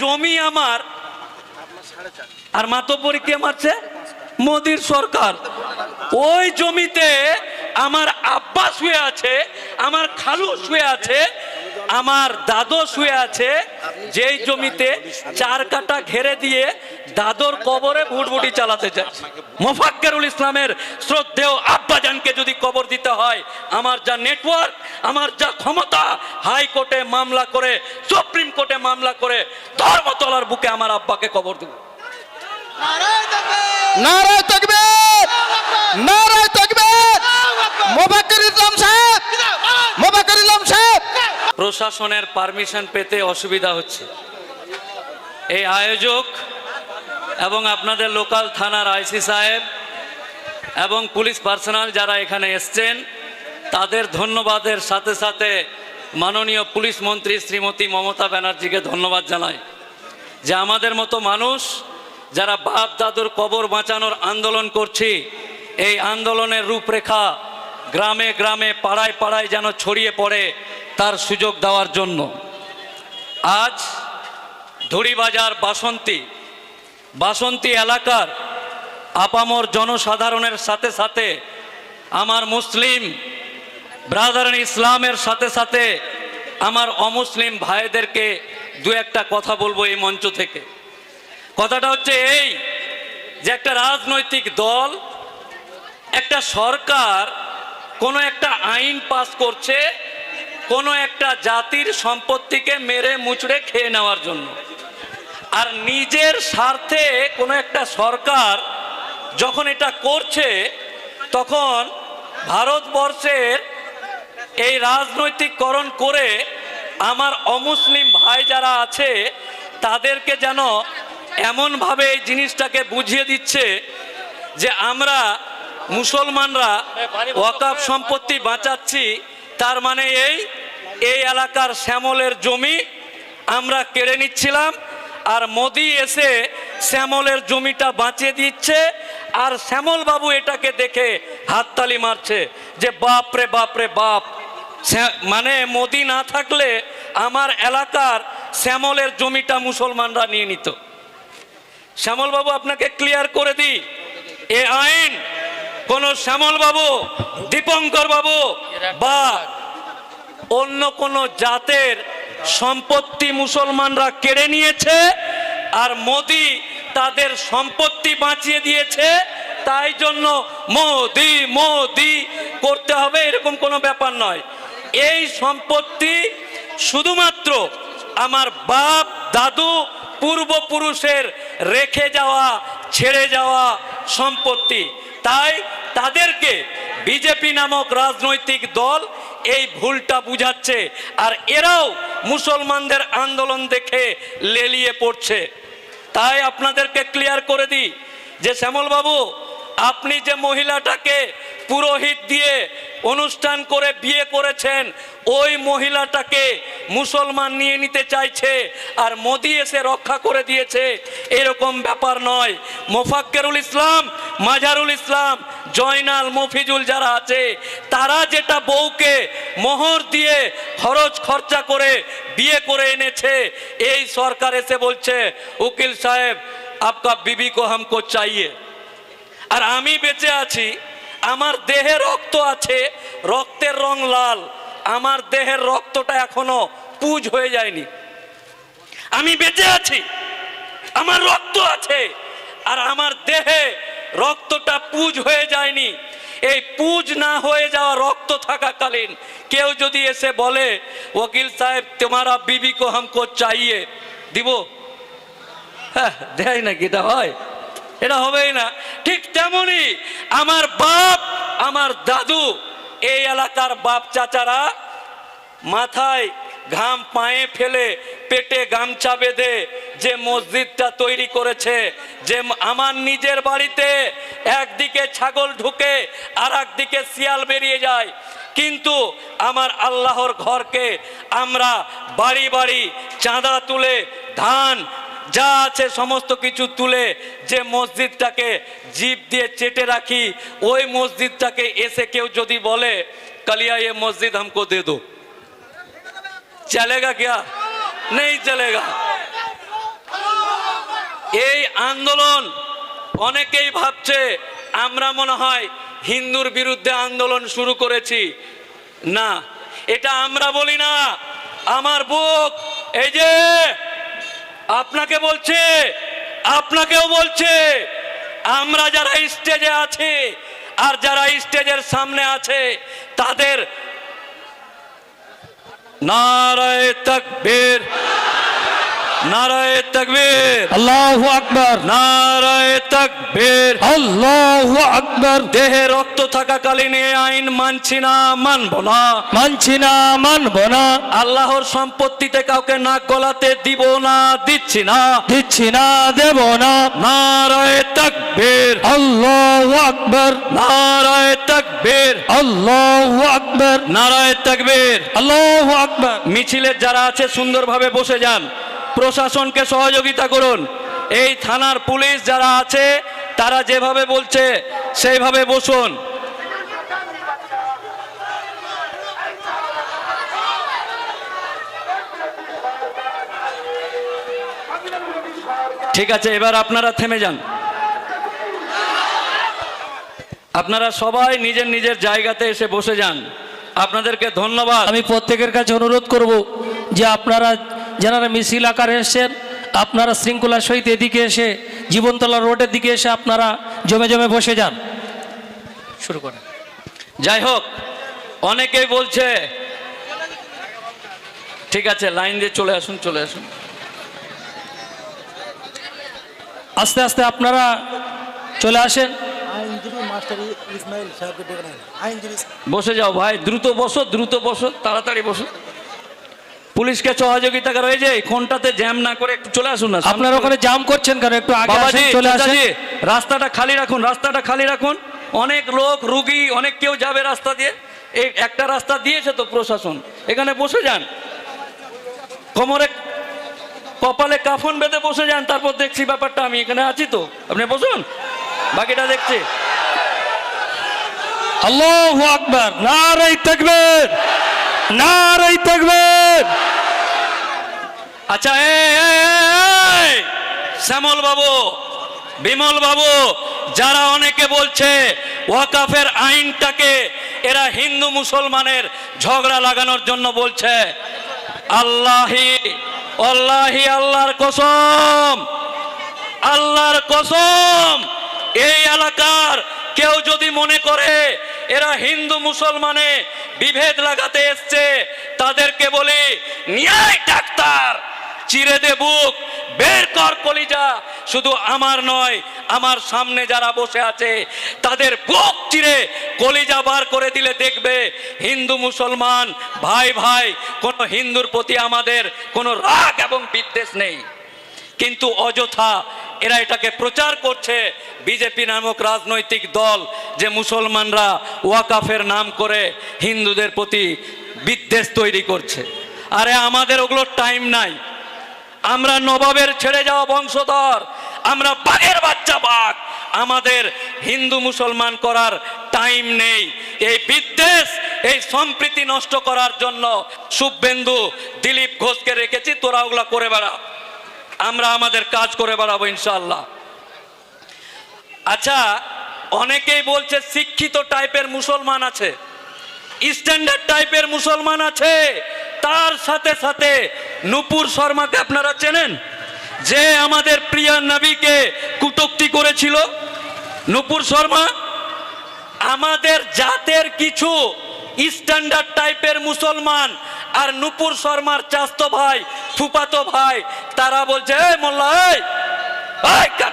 জমি আমার। আর মাতব্বরি কে মারছে মোদির সরকার। ওই জমিতে আমার আব্বা শুয়ে আছে, আমার খালু শুয়ে আছে আমার দাদু শুয়ে আছে যেই জমিতে চার কাটা ঘেরে দিয়ে দাদর কবরে ভুটভুটি চালাতে চায় মোফাক্কেরুল ইসলামের শ্রদ্ধেয় আব্বাজানকে যদি কবর দিতে হয় আমার যা নেটওয়ার্ক আমার যা ক্ষমতা হাইকোর্টে মামলা করে সুপ্রিম কোর্টে মামলা করে ধর্মতলার বুকে আমার আব্বাকে কবর দেবো। নারায় ইসলাম সাহেব! মোবাক্কির ইসলাম সাহেব! প্রশাসনের পারমিশন পেতে অসুবিধা হচ্ছে। এই আয়োজক এবং আপনাদের লোকাল থানার আইসি সাহেব এবং পুলিশ পার্সোনাল যারা এখানে এসছেন, তাদের ধন্যবাদের সাথে সাথে মাননীয় পুলিশ মন্ত্রী শ্রীমতী মমতা ব্যানার্জিকে ধন্যবাদ জানাই যে আমাদের মতো মানুষ যারা বাপ দাদুর কবর বাঁচানোর আন্দোলন করছি, এই আন্দোলনের রূপরেখা গ্রামে গ্রামে পাড়ায় পাড়ায় যেন ছড়িয়ে পড়ে তার সুযোগ দেওয়ার জন্য। আজ ধুড়িবাজার বাসন্তী বাসন্তী এলাকার আপামর জনসাধারণের সাথে সাথে আমার মুসলিম ব্রাদারান ইসলামের সাথে সাথে আমার অমুসলিম ভাইদেরকে দু একটা কথা বলব এই মঞ্চ থেকে। কথাটা হচ্ছে এই যে একটা রাজনৈতিক দল, একটা সরকার কোনো একটা আইন পাস করছে কোনো একটা জাতির সম্পত্তিকে মেরে মুচড়ে খেয়ে নেওয়ার জন্য। আর নিজের স্বার্থে কোনো একটা সরকার যখন এটা করছে, তখন ভারতবর্ষের এই রাজনৈতিককরণ করে আমার অমুসলিম ভাই যারা আছে, তাদেরকে যেন এমনভাবে এই জিনিসটাকে বুঝিয়ে দিচ্ছে যে আমরা মুসলমানরা ওয়াকাফ সম্পত্তি বাঁচাচ্ছি তার মানে এই এই এলাকার শ্যামলের জমি আমরা কেড়ে নিচ্ছিলাম, আর মোদি এসে শ্যামলের জমিটা বাঁচিয়ে দিচ্ছে, আর শ্যামল বাবু এটাকে দেখে হাততালি মারছে যে, বাপ রে বাপ রে, বাপ। মানে মোদি না থাকলে আমার এলাকার শ্যামলের জমিটা মুসলমানরা নিয়ে নিত। শ্যামল বাবু আপনাকে ক্লিয়ার করে দিই, এ আইন কোন শ্যামল বাবু দীপঙ্কর বাবু বা অন্য কোন জাতের সম্পত্তি মুসলমানরা কেড়ে নিয়েছে আর মোদি তাদের সম্পত্তি বাঁচিয়ে দিয়েছে তাই জন্য মোদি মোদি করতে হবে এরকম কোনো ব্যাপার নয়। এই সম্পত্তি শুধুমাত্র আমার বাপ দাদু পূর্বপুরুষের রেখে যাওয়া ছেড়ে যাওয়া সম্পত্তি। তাই তাদেরকে বিজেপি নামক রাজনৈতিক দল এই ভুলটা বুঝাচ্ছে, আর এরাও মুসলমানদের আন্দোলন দেখে লেলিয়ে পড়ছে। তাই আপনাদেরকে ক্লিয়ার করে দিই যে শ্যামল বাবু আপনি যে মহিলাটাকে পুরোহিত দিয়ে অনুষ্ঠান করে বিয়ে করেছেন, ওই মহিলাটাকে মুসলমান নিয়ে নিতে চাইছে আর মোদি এসে রক্ষা করে দিয়েছে, এরকম ব্যাপার নয়। মোফাক্কেরুল ইসলাম, মাজারুল ইসলাম, জয়নাল মফিজুল যারা আছে, তারা যেটা বউকে মোহর দিয়ে খরচ খরচা করে বিয়ে করে এনেছে, এই সরকার এসে বলছে, উকিল সাহেব, আপকা বিবি কো হামকো চাইয়ে। আর আমি বেঁচে আছি, আমার দেহে রক্ত আছে, রক্তের রং লাল, আমার দেহের রক্তটা এখনও পুজ হয়ে যায়নি। আমি বেঁচে আছি, আমার রক্ত আছে, আর আমার দেহে রক্তটা পুজ হয়ে যায়নি। এই পুজ না হয়ে যাওয়া রক্ত থাকাকালীন কেউ যদি এসে বলে, ওকিল সাহেব, তোমারা বিবি কো হামকো চাইয়ে দিব? হ্যাঁ দেয় নাকি এটা হয়? এটা হবেই না। ঠিক তেমনই আমার বাপ, আমার দাদু, এই এলাকার বাপ চাচারা মাথায় ঘাম পায়ে ফেলে পেটে গামছা বেঁধে যে মসজিদটা তৈরি করেছে, যে আমার নিজের বাড়িতে একদিকে ছাগল ঢুকে আর একদিকে শিয়াল বেরিয়ে যায়। কিন্তু আমার আল্লাহর ঘরকে আমরা বাড়ি বাড়ি চাঁদা তুলে ধান যা আছে সমস্ত কিছু তুলে যে মসজিদটাকে জিপ দিয়ে চেটে রাখি ওই মসজিদটাকে এসে কেউ যদি বলে কালিয়া ये मस्जिद हमको दे दो चलेगा क्या नहीं चलेगा আন্দোলন অনেকেই ভাবছে আমরা মনে হয় হিন্দুর বিরুদ্ধে আন্দোলন শুরু করেছি না এটা আমরা বলি না আমার বুক এই যে আপনাকে বলছে, আপনাকেও বলছে, আমরা যারা স্টেজে আছি আর যারা স্টেজের সামনে আছে, তাদের নারায় তকবীর। নারায় তকবীর। আল্লাহু আকবার। নারায় তকবীর। আল্লাহু আকবার। দেহে রক্ত থাকাকালীন এই আইন মানছি না মানব না। মানছি না মানব না। আল্লাহর সম্পত্তিতে কাউকে নাক গলাতে দিব না দিচ্ছি না। দিচ্ছি না দেব না। নারায় তকবীর। আল্লাহু আকবার। নারায় তকবীর। আল্লাহু আকবার। নারায় তকবীর। আল্লাহু আকবার। মিছিলের যারা আছে সুন্দরভাবে বসে যান। প্রশাসনকে সহযোগিতা করুন। এই থানার পুলিশ যারা আছে, তারা যেভাবে বলছে, সেইভাবে বসুন। ঠিক আছে, এবার আপনারা থেমে যান। আপনারা সবাই নিজের নিজের জায়গাতে এসে বসে যান। আপনাদেরকে ধন্যবাদ। আমি প্রত্যেকের কাছে অনুরোধ করব যে আপনারা যারা মিছিল আকারে এসেছেন আপনারা শৃঙ্খলার সহিত এদিকে এসে জীবনতলা রোডের দিকে এসে আপনারা জমে জমে বসে যান। শুরু করেন। যাই হোক অনেকেই বলছে ঠিক আছে লাইন দিয়ে চলে আসুন চলে আসুন। আস্তে আস্তে আপনারা চলে আসেন। বসে যাও ভাই দ্রুত বসো দ্রুত বসো তাড়াতাড়ি বসো। পুলিশকে সহযোগিতা করো যে কোনটাতে জ্যাম না করে একটু চলে আসুন না আপনারা ওখানে জ্যাম করছেন কেন? একটু আগে বাবাজি আসেন চলে আসেন। রাস্তাটা খালি রাখুন রাস্তাটা খালি রাখুন। অনেক লোক রুগী অনেক কেউ যাবে রাস্তা দিয়ে। এই একটা রাস্তা দিয়েছে তো প্রশাসন এখানে বসে যান। কোমরে কপালে কাফন বেঁধে বসে যান তারপর দেখছি ব্যাপারটা আমি এখানে আছি তো। আপনি বসুন বাকিটা দেখছি। আল্লাহু আকবার নারাই তাকবীর। নারাই তাকবীর আচ্ছা শ্যামল বাবু, বিমল বাবু, যারা অনেকে বলছে ওয়াকাফের আইনটাকে এরা হিন্দু মুসলমানের ঝগড়া লাগানোর জন্য বলছে, আল্লাহি আল্লাহি, আল্লাহর কসম আল্লাহর কসম, এই এলাকার কেউ যদি মনে করে এরা হিন্দু মুসলমানে বিভেদ লাগাতে এসছে। তাদেরকে বলি, ন্যায় ডাক্তার, চিরে দে বুক, বের কর কলিজা। শুধু আমার নয়, আমার সামনে যারা বসে আছে, তাদের বুক চিরে কলিজা বার করে দিলে দেখবে, হিন্দু মুসলমান ভাই ভাই, কোনো হিন্দুর প্রতি আমাদের কোনো রাগ এবং বিদ্বেষ নেই। কিন্তু অযথা এরা এটাকে প্রচার করছে। বিজেপি নামক রাজনৈতিক দল যে মুসলমানরা ওয়াকাফের নাম করে হিন্দুদের প্রতি বিদ্বেষ তৈরি করছে। আরে আমাদের ওগুলো টাইম নাই। আমরা নবাবের ছেড়ে যাওয়া বংশধর। আমরা বাঘের বাচ্চা বাঘ। আমাদের হিন্দু মুসলমান করার টাইম নেই। এই বিদ্বেষ, এই সম্প্রীতি নষ্ট করার জন্য শুভেন্দু দিলীপ ঘোষকে রেখেছি। তোরা ওগুলা করে বেড়া। আমরা আমাদের কাজ করে বেড়াবো ইনশাল্লাহ আচ্ছা অনেকেই বলছে শিক্ষিত টাইপের মুসলমান আছে, স্ট্যান্ডার্ড টাইপের মুসলমান আছে। তার সাথে সাথে নুপুর শর্মাকে আপনারা চেনেন? যে আমাদের প্রিয় নবীকে কুটুক্তি করেছিল। নুপুর শর্মা, আমাদের জাতের কিছু স্ট্যান্ডার্ড টাইপের মুসলমান আর নুপুর শর্মার চাস্তো ভাই, ফুপাতো ভাই, তারা বলছে, এই মোল্লা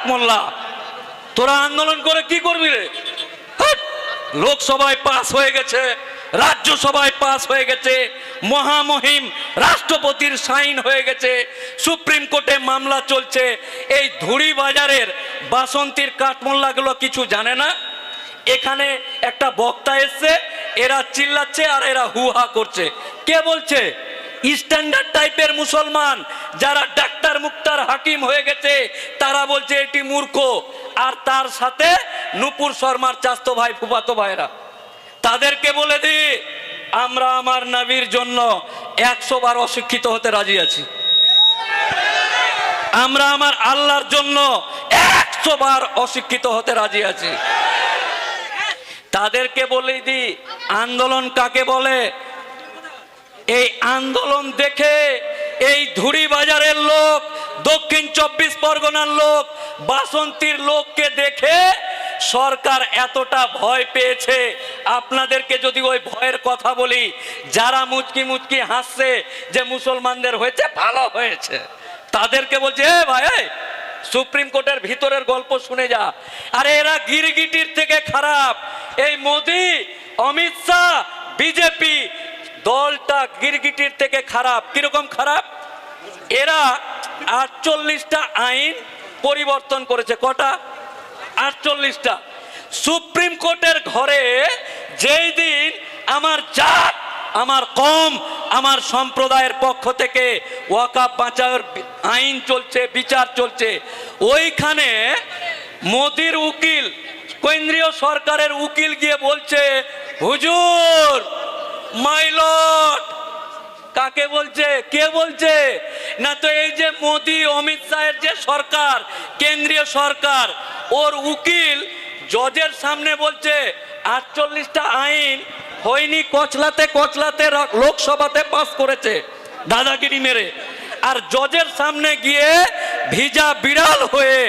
মোল্লা, তোরা আন্দোলন করে কি করবি রে? লোকসভায় পাস হয়ে গেছে, রাজ্যসভায় পাস হয়ে গেছে, মহামহিম রাষ্ট্রপতির সাইন হয়ে গেছে, সুপ্রিম কোর্টে মামলা চলছে, এই ধুড়ি বাজারের বাসন্তীর কাঠমোল্লাগুলো কিছু জানে না? এখানে একটা বক্তা এসছে, এরা চিল্লাচ্ছে আর এরা হুহা করছে। কে বলছে? স্ট্যান্ডার্ড টাইপের মুসলমান, যারা ডাক্তার মুক্তার হাকিম হয়ে গেছে, তারা বলছে এটি মূর্খ। আর তার সাথে নুপুর শর্মার চাস্তো ভাই, ফুফাতো ভাইরা। তাদেরকে বলে দি, আমরা আমার নাবির জন্য একশো বার অশিক্ষিত হতে রাজি আছি। আমরা আমার আল্লাহর জন্য একশো বার অশিক্ষিত হতে রাজি আছি। তাদেরকে বলে দি, আন্দোলন কাকে বলে? এই আন্দোলন দেখে এই ধুরি বাজারের লোক, দক্ষিণ চব্বিশ পরগনার লোক, বাসন্তীর লোককে দেখে সরকার এতটা ভয় পেয়েছে। আপনাদেরকে যদি ওই ভয়ের কথা বলি, যারা মুচকি মুচকি হাসছে যে মুসলমানদের হয়েছে, ভালো হয়েছে। তাদেরকে বলছে, এ ভাই সুপ্রিম কোর্টের ভিতরের গল্প শুনে যা। আরে এরা গিরগিটির থেকে খারাপ। এই মোদি, অমিত শাহ, বিজেপি, দলটা গিরগিটির থেকে খারাপ। কীরকম খারাপ? এরা আটচল্লিশটা আইন পরিবর্তন করেছে। কটা? আটচল্লিশটা। সুপ্রিম কোর্টের ঘরে যেই দিন আমার জাত, আমার কম আমার সম্প্রদায়ের পক্ষ থেকে ওয়াকাপ বাঁচাওয়ার আইন চলছে, বিচার চলছে। ওইখানে মোদির উকিল, কেন্দ্রীয় সরকারের উকিল গিয়ে বলছে, হুজুর মাইলট কাকে বলছে? কে বলছে? না তো এই যে মোদি, অমিত শাহের যে সরকার, কেন্দ্রীয় সরকার, ওর উকিল জজের সামনে বলছে, আটচল্লিশটা আইন হয়নি কচলাতে কচলাতে লোকসভাতে পাস করেছে দাদাগিরি মেরে। আর জজের সামনে গিয়ে ভিজা বিড়াল হয়ে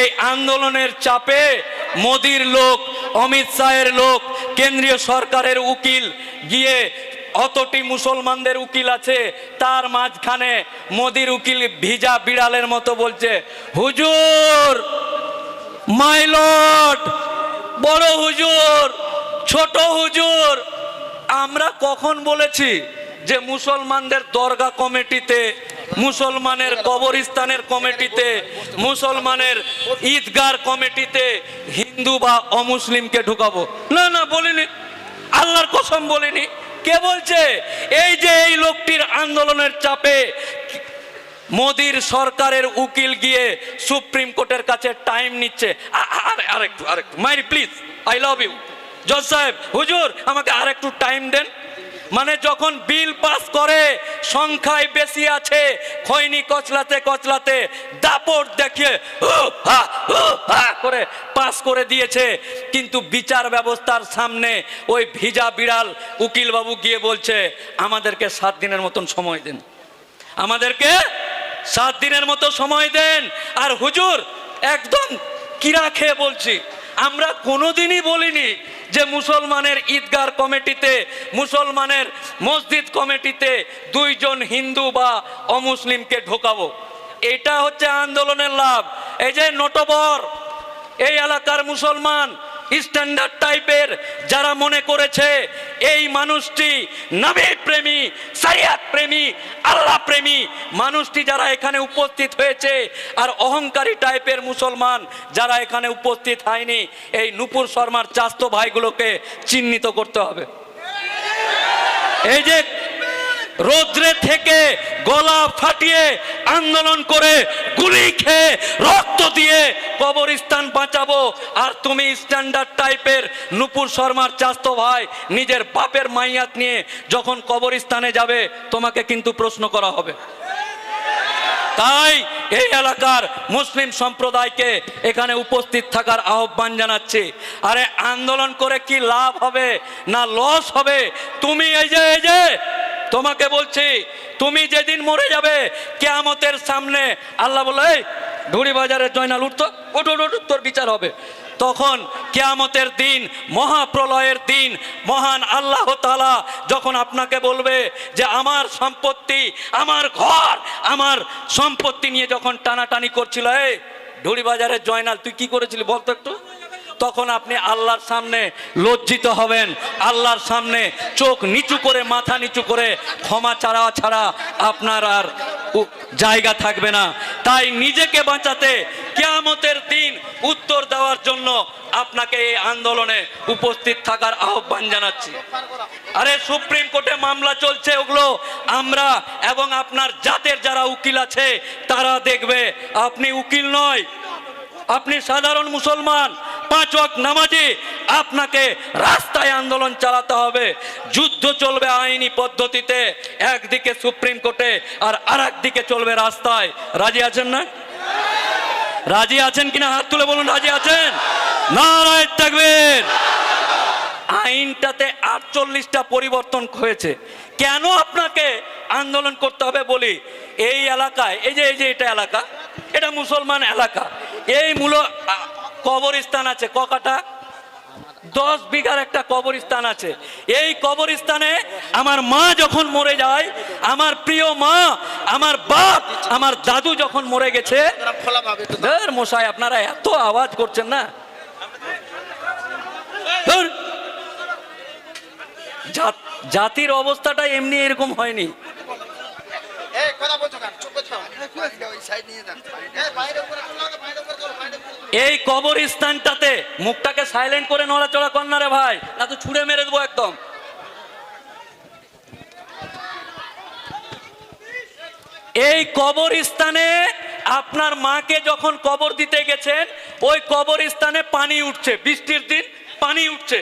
এই আন্দোলনের চাপে মোদির লোক, অমিত শাহের লোক, কেন্দ্রীয় সরকারের উকিল গিয়ে অতটি মুসলমানদের উকিল আছে, তার মাঝখানে মোদির উকিল ভিজা বিড়ালের মতো বলছে, হুজুর মাইলট বড় হুজুর, ছোট হুজুর আমরা কখন বলেছি যে মুসলমানদের দরগা কমিটিতে, মুসলমানের কবরস্থানের কমিটিতে, মুসলমানের ঈদগার কমিটিতে হিন্দু বা অমুসলিমকে ঢুকাবো? না না, বলিনি। আল্লাহর কসম বলিনি। কে বলছে? এই যে এই লোকটির আন্দোলনের চাপে মোদির সরকারের উকিল গিয়ে সুপ্রিম কোর্টের কাছে টাইম নিচ্ছে। আরেকটু আরেকটু, মাইরি, প্লিজ, আই লাভ ইউ। জজ সাহেব, হুজুর, আমাকে আরেকটু টাইম দেন। মানে যখন বিল পাস করে, সংখ্যায় বেশি আছে, খৈনি কচলাতে কচলাতে দাপট দেখিয়ে করে পাস করে দিয়েছে। কিন্তু বিচার ব্যবস্থার সামনে ওই ভিজা বিড়াল উকিল বাবু গিয়ে বলছে, আমাদেরকে সাত দিনের মতন সময় দিন। আমাদেরকে সাত দিনের মতো সময় দেন। আর হুজুর, একদম কিরা খেয়ে বলছি আমরা কোনোদিনই বলিনি যে মুসলমানের ঈদগার কমিটিতে, মুসলমানের মসজিদ কমিটিতে দুইজন হিন্দু বা অমুসলিমকে ঢোকাবো। এটা হচ্ছে আন্দোলনের লাভ। এই যে নটবর, এই এলাকার মুসলমান স্ট্যান্ডার্ড টাইপের যারা মনে করেছে এই মানুষটি নবী প্রেমী সারিয়াত প্রেমী, আল্লাহ প্রেমী, মানুষটি যারা এখানে উপস্থিত হয়েছে আর অহংকারী টাইপের মুসলমান যারা এখানে উপস্থিত হয়নি, এই নুপুর শর্মার চাস্ত ভাইগুলোকে চিহ্নিত করতে হবে। এই যে রৌদ্রে থেকে গলা ফাটিয়ে আন্দোলন করে গুলি খেয়ে রক্ত দিয়ে কবরস্থান বাঁচাবো। আর তুমি স্ট্যান্ডার্ড টাইপের নুপুর শর্মার চাস্ত ভাই, নিজের বাপের মাইয়াত নিয়ে যখন কবরস্থানে যাবে, তোমাকে কিন্তু প্রশ্ন করা হবে। তাই এই এলাকার মুসলিম সম্প্রদায়কে এখানে উপস্থিত থাকার আহ্বান জানাচ্ছি। আরে আন্দোলন করে কি লাভ হবে, না লস হবে? তুমি এই যে এই যে তোমাকে বলছি তুমি যেদিন মরে যাবে কেয়ামতের সামনে আল্লাহ বলে ঢুড়ি বাজারে জয়নাল উঠতো ওঠ, তোর বিচার হবে। তখন কেয়ামতের দিন মহাপ্রলয়ের দিন মহান আল্লাহ তালা যখন আপনাকে বলবে যে আমার সম্পত্তি আমার ঘর আমার সম্পত্তি নিয়ে যখন টানাটানি করছিল এই ঢুড়ি বাজারের জয়নাল তুই কি করেছিলি বলতো একটু? তখন আপনি আল্লাহর সামনে লজ্জিত হবেন। আল্লাহর সামনে চোখ নিচু করে, মাথা নিচু করে ক্ষমা ছাড়া ছাড়া আপনার আর জায়গা থাকবে না। তাই নিজেকে বাঁচাতে কেয়ামতের দিন উত্তর দেওয়ার জন্য আপনাকে এই আন্দোলনে উপস্থিত থাকার আহ্বান জানাচ্ছি। আরে, সুপ্রিম কোর্টে মামলা চলছে ওগুলো আমরা এবং আপনার জাতের যারা উকিল আছে, তারা দেখবে। আপনি উকিল নয়, আপনি সাধারণ মুসলমান। পাঁচ ওয়াক্ত নামাজে আপনাকে রাস্তায় আন্দোলন চালাতে হবে। যুদ্ধ চলবে আইনি পদ্ধতিতে, একদিকে সুপ্রিম কোর্টে আর আর দিকে চলবে রাস্তায়। রাজি আছেন না? রাজি আছেন কিনা? হাত তুলে বলুন, রাজি আছেন? নারায় থাকবেন আইনটাতে আটচল্লিশটা পরিবর্তন হয়েছে। কেন আপনাকে আন্দোলন করতে হবে বলি? এই এলাকায়, এই যে এই যে, এটা এলাকা, এটা মুসলমান এলাকা। এই মূল কবরস্থান আছে ককাটা দশ বিঘার একটা কবরস্থান আছে। এই কবরস্থানে আমার মা যখন মরে যায়, আমার প্রিয় মা, আমার বাপ, আমার দাদু যখন মরে গেছে মশাই, আপনারা এত আওয়াজ করছেন না। জাতির অবস্থাটা এমনি এরকম হয়নি। কথা বলছো উপরে তুলো তো বাইরে উপরে তুলো বাইরে এই কবরস্থানটাতে মুখটাকে সাইলেন্ট করে নড়াচড়া কর না রে ভাই, না তো ছুঁড়ে মেরে দেবো একদম। এই কবরস্থানে আপনার মাকে যখন কবর দিতে গেছেন, ওই কবরস্থানে পানি উঠছে, বৃষ্টির দিন পানি উঠছে।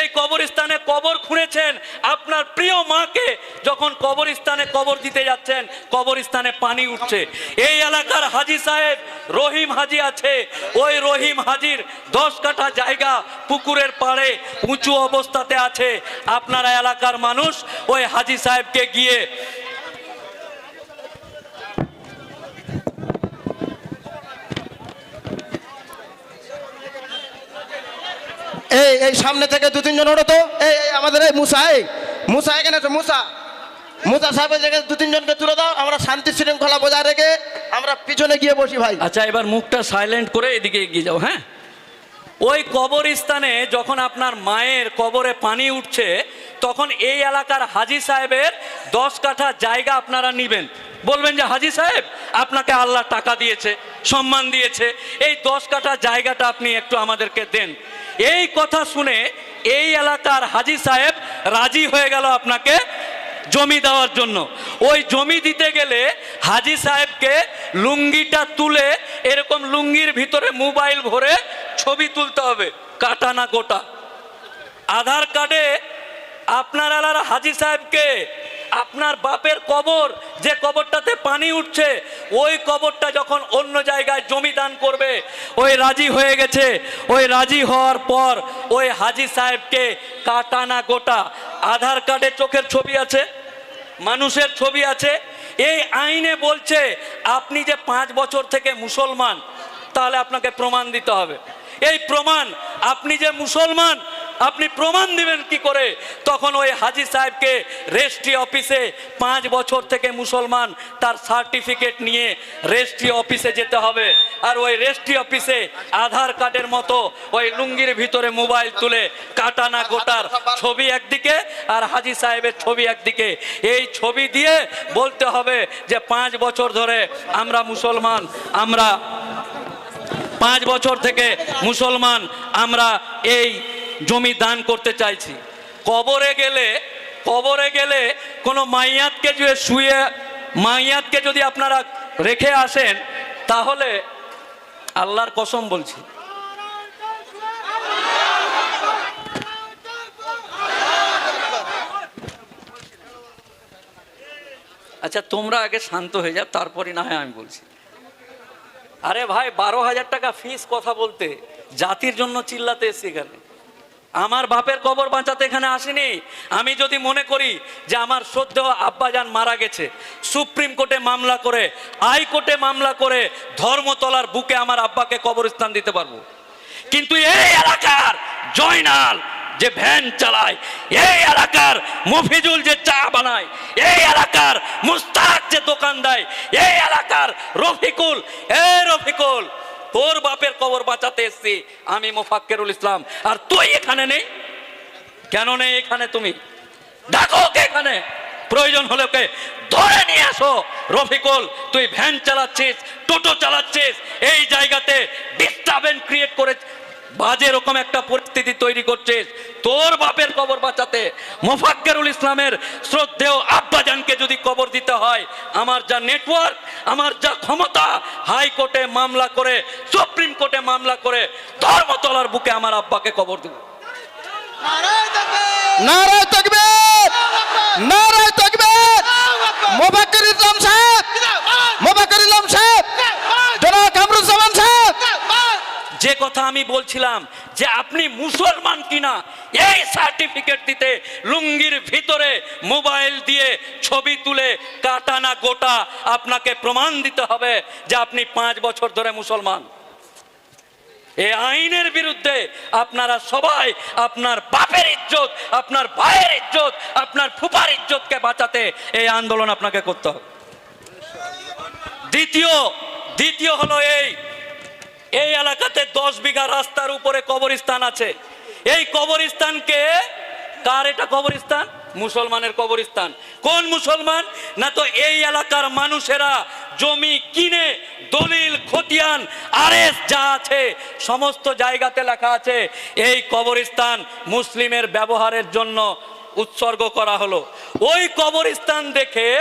এই কবরস্থানে কবর খুঁড়েছেন আপনার প্রিয় মাকে। যখন কবরস্থানে কবর দিতে যাচ্ছেন, কবরস্থানে পানি উঠছে। এই এলাকার হাজি সাহেব, রহিম হাজি আছে। ওই রহিম হাজির দশ কাঠা জায়গা পুকুরের পাড়ে উঁচু অবস্থাতে আছে। আপনারা এলাকার মানুষ, ওই হাজি সাহেবকে গিয়ে এই এই সামনে থেকে দু তিনজন ওঠো তো। এই আমাদের এই মুসা এই। মুসা, এখানে আছে, মুসা। মুসা সাহেবের জায়গায় দু তিনজনকে তুলে দাও। আমরা শান্তি শৃঙ্খলা বজায় রেখে আমরা পিছনে গিয়ে বসি, ভাই। আচ্ছা এবার মুখটা সাইলেন্ট করে এদিকে এগিয়ে যাও হ্যাঁ? ওই কবরস্থানে যখন আপনার মায়ের কবরে পানি উঠছে, তখন এই এলাকার হাজি সাহেবের দশ কাঠা জায়গা আপনারা নিবেন। বলবেন যে, হাজি সাহেব, আপনাকে আল্লাহ টাকা দিয়েছে, সম্মান দিয়েছে। এই দশ কাঠা জায়গাটা আপনি একটু আমাদেরকে দেন। এই কথা শুনে এই এলাকার হাজি সাহেব রাজি হয়ে গেল আপনাকে জমি দেওয়ার জন্য। ওই জমি দিতে গেলে হাজি সাহেবকে লুঙ্গিটা তুলে এরকম লুঙ্গির ভিতরে মোবাইল ভরে ছবি তুলতে হবে, কাটা না গোটা। আধার কার্ডে আপনার এলাকার হাজি সাহেবকে, আপনার বাপের কবর, যে কবরটাতে পানি উঠছে, ওই কবরটা যখন অন্য জায়গায় জমি দান করবে, ওই রাজি হয়ে গেছে। ওই রাজি হওয়ার পর ওই হাজি সাহেবকে কাটা না গোটা। আধার কার্ডে চোখের ছবি আছে? মানুষের ছবি আছে? এই আইনে বলছে, আপনি যে পাঁচ বছর থেকে মুসলমান, তাহলে আপনাকে প্রমাণ দিতে হবে। এই প্রমাণ, আপনি যে মুসলমান আপনি প্রমাণ দিবেন কি করে? তখন ওই হাজি সাহেবকে রেজিস্ট্রি অফিসে পাঁচ বছর থেকে মুসলমান তার সার্টিফিকেট নিয়ে রেজিস্ট্রি অফিসে যেতে হবে। আর ওই রেজিস্ট্রি অফিসে আধার কার্ডের মতো ওই লুঙ্গির ভিতরে মোবাইল তুলে কাটানা গোটার ছবি একদিকে আর হাজি সাহেবের ছবি একদিকে। এই ছবি দিয়ে বলতে হবে যে পাঁচ বছর ধরে আমরা মুসলমান, আমরা পাঁচ বছর থেকে মুসলমান, আমরা এই জমি দান করতে চাইছি। কবরে গেলে কবরে গেলে কোনো মাইয়াতকে যে শুয়ে, মাইয়াতকে যদি আপনারা রেখে আসেন, তাহলে আল্লাহর কসম বলছি। আচ্ছা তোমরা আগে শান্ত হয়ে যাও, তারপরে না হয় আমি বলছি। আরে ভাই, বারো হাজার টাকা ফিস কথা বলতে, জাতির জন্য চিল্লাতে এসছি এখানে। আমার বাপের কবর বাঁচাতে এখানে আসিনি। আমি যদি মনে করি যে আমার শ্রদ্ধেয় আব্বাজান মারা গেছে, সুপ্রিম কোর্টে মামলা করে আই হাইকোর্টে মামলা করে ধর্মতলার বুকে আমার আব্বাকে কবরস্থান দিতে পারব। কিন্তু এই এলাকার জয়নাল যে ভ্যান চালায়, এই এলাকার মফিজুল যে চা বানায়, এই এলাকার মুস্তাক যে দোকান দেয়, এই এলাকার রফিকুল এ রফিকুল তোর বাপের কবর বাঁচাতে এসছি, আমি মোফাক্কেরুল ইসলাম। আর তুই এখানে নেই? কেন নেই এখানে তুমি? দেখো এখানে? প্রয়োজন হলে ওকে ধরে নিয়ে আসো। রফিকুল, তুই ভ্যান চালাচ্ছিস, টোটো চালাচ্ছিস, এই জায়গাতে ডিস্টার্বেন্স ক্রিয়েট করে বাজে রকম একটা পরিস্থিতি তৈরি করছিস তোর বাপের কবর বাঁচাতে মোফাক্কেরুল ইসলামের শ্রদ্ধেয় আব্বাজানকে যদি কবর দিতে হয় আমার যা নেটওয়ার্ক আমার যা ক্ষমতা হাইকোর্টে মামলা করে সুপ্রিম কোর্টে মামলা করে ধর্মতলার বুকে আমার আব্বাকে কবর দেবো। নারায় তকবীর! নারায় তকবীর মোবাক্কির ইসলাম সাহেব মোবাক্কির ইসলাম সাহেব জনাব কামরুজ্জামান সাহেব যে কথা আমি বলছিলাম যে আপনি মুসলমান কিনা, এই সার্টিফিকেট দিতে লুঙ্গির ভিতরে মোবাইল দিয়ে ছবি তুলে কাটা না গোটা আপনাকে প্রমাণ দিতে হবে যে আপনি পাঁচ বছর ধরে মুসলমান। এই আইনের বিরুদ্ধে আপনারা সবাই আপনার বাপের ইজ্জত, আপনার ভাইয়ের ইজ্জত, আপনার ফুপার ইজ্জতকে বাঁচাতে এই আন্দোলন আপনাকে করতে হবে। দ্বিতীয় দ্বিতীয় হলো এই এই এলাকাতে দশ বিঘা রাস্তার উপরে কবরস্থান আছে। এই কবরস্থানকে কার এটা কবরস্থান? মুসলমানের কবরস্থান। কোন মুসলমান? না তো এই এলাকার মানুষেরা জমি কিনে, দলিল, খতিয়ান, আরএস যা আছে, সমস্ত জায়গাতে লেখা আছে, এই কবরস্থান মুসলিমের ব্যবহারের জন্য উৎসর্গ করা হলো। ওই কবরস্থান দেখে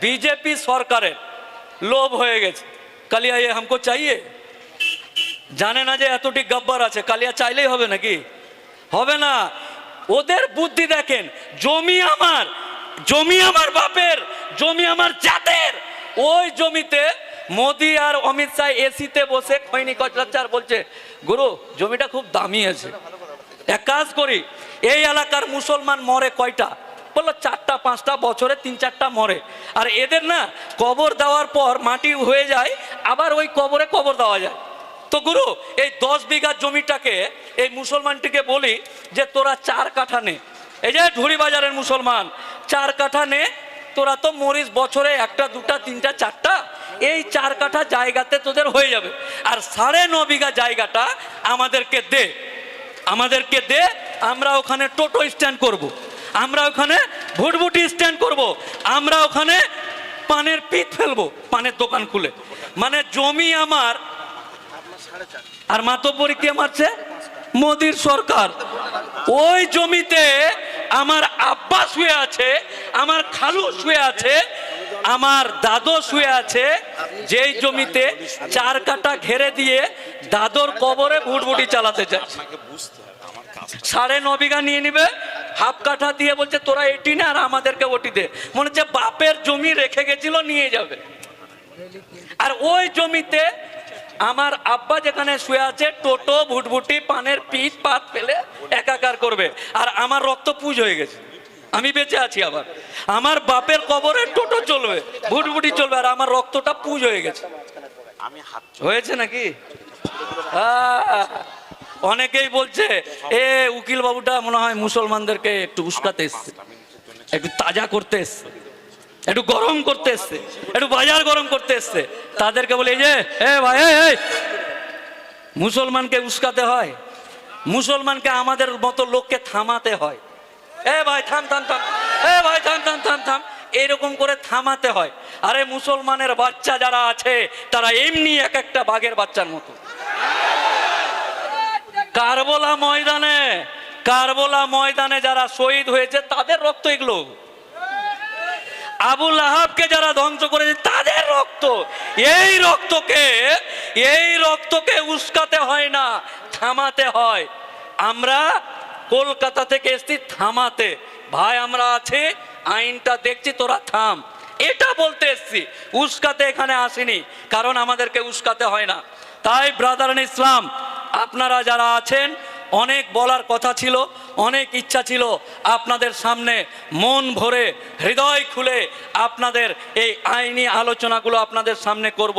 বিজেপি সরকারের লোভ হয়ে গেছে। কালিয়া হামকো চাইয়ে? জানে না যে এতটি গব্বর আছে, কালিয়া চাইলেই হবে নাকি? হবে না। ওদের বুদ্ধি দেখেন, জমি আমার জমি আমার বাপের, জমি আমার জাতের। ওই জমিতে মোদি আর অমিত শাহ এসিতে বসে খৈনি কচলাচার বলছে, গুরু, জমিটা খুব দামি আছে। এক কাজ করি, এই এলাকার মুসলমান মরে কয়টা? বলল, চারটা, পাঁচটা, বছরে তিন, চারটা মরে। আর এদের না কবর দেওয়ার পর মাটি হয়ে যায়, আবার ওই কবরে কবর দেওয়া যায়। তো গুরু এই দশ বিঘা জমিটাকে এই মুসলমানটিকে বলি যে তোরা চার কাঠা নে এই যে ঢুড়ি বাজারের মুসলমান, চার কাঠা নে, তোরা তো মরিস বছরে একটা, দুটা, তিনটা, চারটা, এই চার কাঠা জায়গাতে তোদের হয়ে যাবে আর সাড়ে ন বিঘা জায়গাটা আমাদেরকে দে আমাদেরকে দে, আমরা ওখানে টোটো স্ট্যান্ড করব। আমরা ওখানে ভুটভুটি স্ট্যান্ড করব। আমরা ওখানে পানের পিঠ ফেলব, পানের দোকান খুলে মানে জমি আমার আর মাতব্বরি কে মারছে মোদির সরকার। ওই জমিতে আমার আব্বা শুয়ে আছে, আমার খালু শুয়ে আছে, আমার দাদো শুয়ে আছে, যেই জমিতে চার কাটা ঘেরে দিয়ে দাদর কবরে ভুটভুটি চালাতে চাচ্ছে সাড়ে ন বিঘা নিয়ে নিবে, হাফ কাঠা দিয়ে বলছে, তোরা এটি না আর আমাদেরকে ওটি দে। মনে হচ্ছে বাপের জমি রেখে গেছিল, নিয়ে যাবে। আর ওই জমিতে আমার আব্বা যেখানে শুয়ে আছে টোটো ভুটভুটি পানের পিঠ পাত ফেলে একাকার করবে। আর আমার রক্ত পুজ হয়ে গেছে। আমি বেঁচে আছি আবার। আমার বাপের কবরে টোটো চলবে ভুটভুটি চলবে আর আমার রক্তটা পুজ হয়ে গেছে। হয়েছে নাকি? অনেকেই বলছে এ উকিল বাবুটা মনে হয় মুসলমানদেরকে একটু উস্কাতে এসছে একটু তাজা করতে এসছে। একটু গরম করতে এসছে, একটু বাজার গরম করতে এসছে। তাদেরকে বলে যে, এ ভাই মুসলমানকে উস্কাতে হয়, মুসলমানকে আমাদের মতো লোককে থামাতে হয়। এ ভাই, থাম থাম থাম, এ ভাই, থাম থাম থাম থাম। এরকম করে থামাতে হয়। আরে মুসলমানের বাচ্চা যারা আছে, তারা এমনি এক একটা বাঘের বাচ্চার মতো। কারবোলা ময়দানে কারবোলা ময়দানে যারা শহীদ হয়েছে, তাদের রক্ত এগুলো। আবুল আহাবকে যারা ধ্বংস করেছে, তাদের রক্ত, এই রক্তকে এই রক্তকে উস্কাতে হয় না, থামাতে হয়। আমরা কলকাতা থেকে এসছি, থামাতে। ভাই, আমরা আছি, আইনটা দেখছি, তোরা থাম। এটা বলতে এসছি, উস্কাতে এখানে আসিনি, কারণ আমাদেরকে উস্কাতে হয় না। তাই, ব্রাদার ইসলাম, আপনারা যারা আছেন অনেক বলার কথা ছিল, অনেক ইচ্ছা ছিল। আপনাদের সামনে মন ভরে, হৃদয় খুলে আপনাদের এই আইনি আলোচনাগুলো আপনাদের সামনে করব।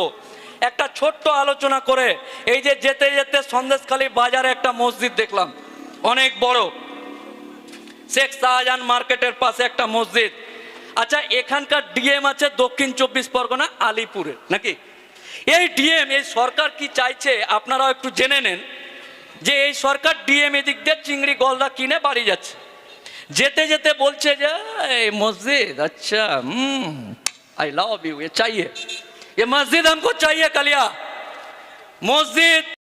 একটা ছোট্ট আলোচনা করে এই যে যেতে যেতে সন্দেশখালী বাজারে একটা মসজিদ দেখলাম, অনেক বড়। শেখ শাহজাহান মার্কেটের পাশে একটা মসজিদ। আচ্ছা এখানকার ডিএম আছে দক্ষিণ চব্বিশ পরগনা আলিপুরে নাকি? এই ডিএম, এই সরকার কি চাইছে, আপনারাও একটু জেনে নেন। যে এই সরকার ডিএম এদিক দিয়ে চিংড়ি গলদা কিনে বাড়ি যাচ্ছে যেতে যেতে বলছে যে এই মসজিদ अच्छा आई लव यू ये चाहिए ये मस्जिद हमको चाहिए कलिया मस्जिद